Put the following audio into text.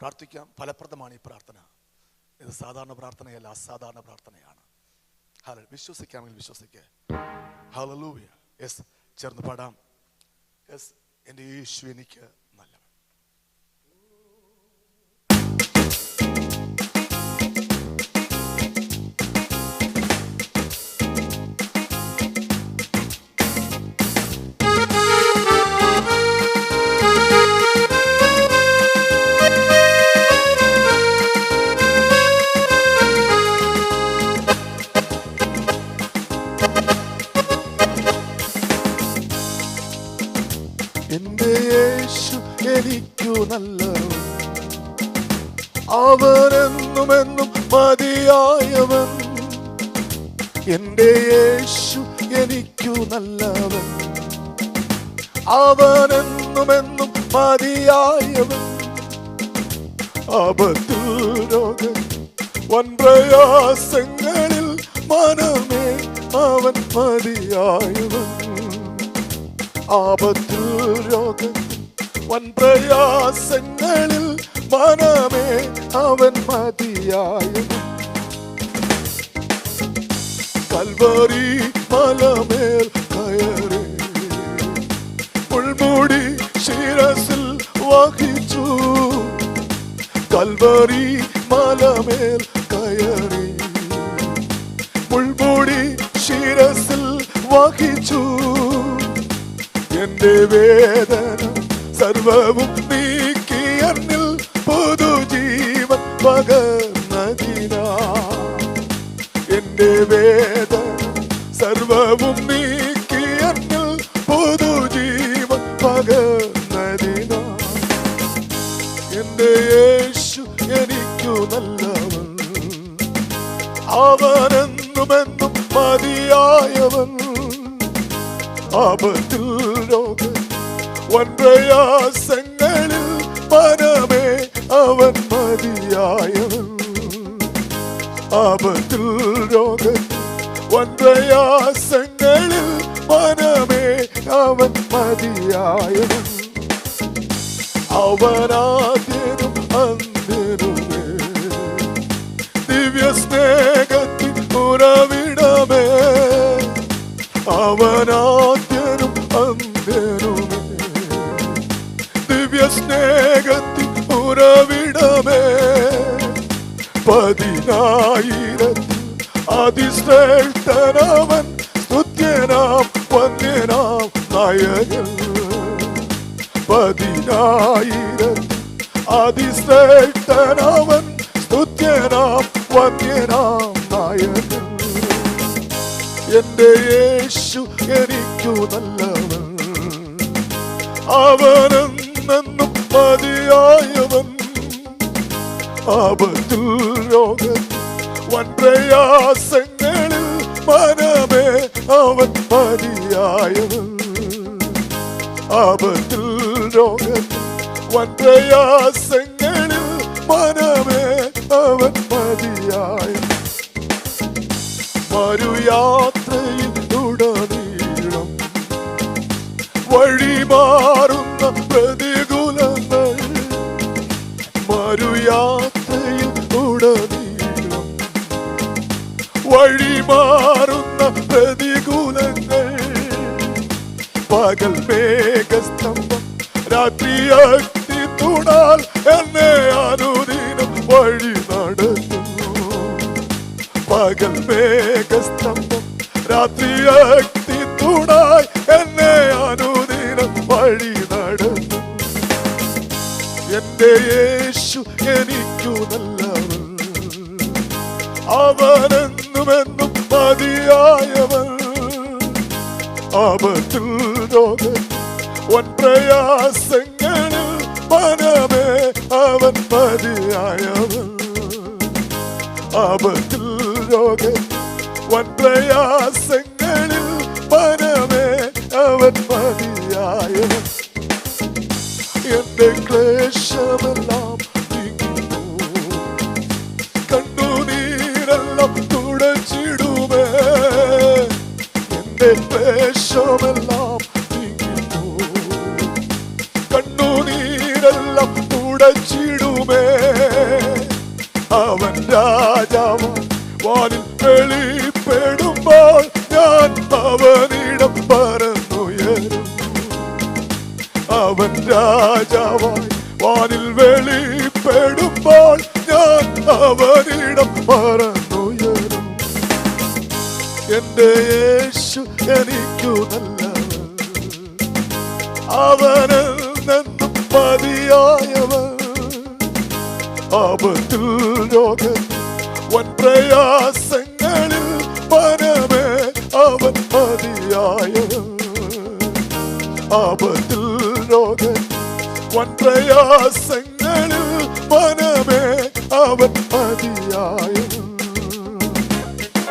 പ്രാർത്ഥിക്കാം. ഫലപ്രദമാണ് ഈ പ്രാർത്ഥന. ഇത് സാധാരണ പ്രാർത്ഥനയല്ല അസാധാരണ പ്രാർത്ഥനയാണ്. ഹല വിശ്വസിക്കാമെങ്കിൽ വിശ്വസിക്കേ. ഹലലൂയ യെസ് ചേർന്ന് പാടാം. യെസ് എന്റെ യേശു എനിക്ക് എനിക്കു നല്ലവൻ. അവനെന്നുമെന്നും മതിയായവൻ. എന്റെ യേശു എനിക്കു നല്ലവൻ. അവനെന്നുമെന്നും മതിയായവൻ. ആപത്തിൽ രോഗം വൻപ്രയാസങ്ങളിൽ മനമേ അവൻ മതിയായവൻ. ആപത്തു രോഗം വൻപ്രയാസങ്ങളിൽ മനമേ അവൻ മതിയായവൻ കൽവറി മലമേൽ കയറി ഉൾമൂടി ശിരസിൽ വഹിച്ചു. കൽവറി മലമേൽ കയറി ഉൾമൂടി ശിരസിൽ വഹിച്ചു. എന്റെ വേദന സർവവും നീക്കി എന്നിൽ പുതുജീവൻ പകർന്നതിനാ. എന്റെ വേദ സർവവും നീക്കി പുതുജീവൻ പകർന്നതിനാ. എന്റെ യേശു എനിക്കു നല്ലവൻ. അവനെന്നുമെന്നും മതിയായവൻ. ആപത്തിൽ രോഗം വൻപ്രയാസങ്ങളിൽ മനമേ അവൻ മതിയായവൻ. ആപത്തിൽ രോഗ വൻപ്രയാസങ്ങളിൽ മനമേ അവൻ മതിയായവൻ. അവനാദ്യനും അന്ത്യനുമേ. ദിവ്യ സ്നേഹത്തിൽ ഉറവിടമേ. അവനാദ്യനും ഉറവിടമേ പതിനായിരത്തിൽ അതിശ്രേഷ്ഠനവൻ സ്തുത്യനാം വന്യനാം നായകൻ. പതിനായിരത്തിൽ അതിശ്രേഷ്ഠനവൻ സ്തുത്യനാം വന്യനാം നായകൻ. എന്റെ യേശു എനിക്കു നല്ലവൻ. അവനെന്നും മതിയായവൻ. ആപത്തിൽ രോഗം വൻപ്രയാസങ്ങളിൽ മനമേ അവൻ മതിയായവൻ. ആപത്തിൽ രോഗം വൻപ്രയാസങ്ങളിൽ മനമേ അവൻ മതിയായ മരുയാത്രയിൽ തുടനീളം വഴി മാറുന്ന പ്രതികൂലങ്ങൾ മറുയാത്രയിൽ ഉടനീളം വഴിമാറുന്ന പ്രതികൂലങ്ങൾ. പകൽ മേഘസ്തംഭം രാത്രി അഗ്നി തുണാൽ എന്നെ അനുദിനം വഴി നടത്തുന്നു. പകൽ മേഘസ്തംഭം രാത്രി അഗ്നി എന്റെ യേശു എനിക്കു നല്ലവൻ അവനെന്നുമെന്നും മതിയായവൻ ആപത്തിൽ രോഗം വൻപ്രയാസങ്ങളിൽ മനമേ അവൻ മതിയായവൻ ആപത്തിൽ വൻ പ്രയാസങ്ങളിൽ മനമേ അവൻ മതിയായവൻ ക്ലേശമെല്ലാം. കണ്ണുനീരെല്ലാം തുടച്ചിടുമേ എന്റെ ക്ലേശമെല്ലാം. കണ്ണുനീരെല്ലാം തുടച്ചിടുമേ അവൻ രാജാവ് വാനിൽ വെളിപ്പെടുമ്പോൾ രാജാവായി വാനിൽ വെളിപ്പെടുമ്പോൾ ഞാൻ അവരിടം പറന്നുയരും എന്റെ യേശു എനിക്കു നല്ലവൻ. അവനിൽ നിന്നും മതിയായവൻ. ആപത്തിൽ രോഗം വൻ പ്രയാസങ്ങളിൽ മനമേ അവൻ മതിയായവൻ. ആപത്തിൽ രോഗം വൻ പ്രയാസങ്ങളിൽ മനമേ അവൻ മതിയായവൻ